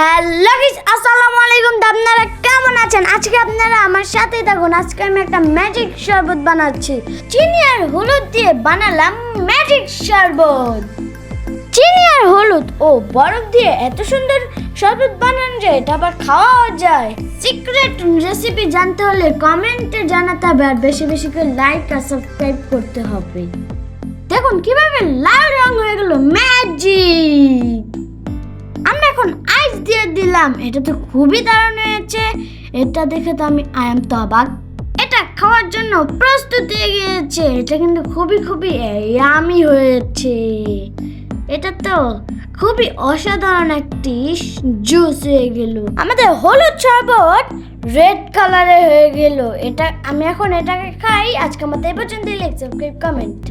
Hello আসসালামু আলাইকুম আপনারা কেমন আছেন? আজকে আপনারা আমার সাথেই থাকুন। আজকে আমি একটা ম্যাজিক শরবত বানাচ্ছি। চিনি আর হলুদ দিয়ে বানালাম ম্যাজিক শরবত। চিনি আর হলুদ ও বরফ দিয়ে এত সুন্দর শরবত বানানো যায় এটা আবার খাওয়াও যায়। সিক্রেট রেসিপি জানতে হলে কমেন্টে জানাতে হবে আর বেশি বেশি করে লাইক আর সাবস্ক্রাইব করতে হবে। দেখুন কীভাবে লাল রং হয়ে গেল ম্যাজিক আমরা এখন দিয়ে দিলাম। এটা তো খুবই দারুণ হয়েছে। এটা দেখে তো আমি আই এম তো অবাক। এটা খাওয়ার জন্য প্রস্তুত হয়ে গিয়েছে। এটা কিন্তু খুবই খুবই ইয়ামি হয়েছে। এটা তো খুবই অসাধারণ একটি জুস হয়ে গেল। আমাদের হলুদ শরবত রেড কালারে হয়ে গেল। এটা, আমি এখন এটাকে খাই। আজকে আমাদের পর্যন্ত লাইক সাবস্ক্রাইব কমেন্ট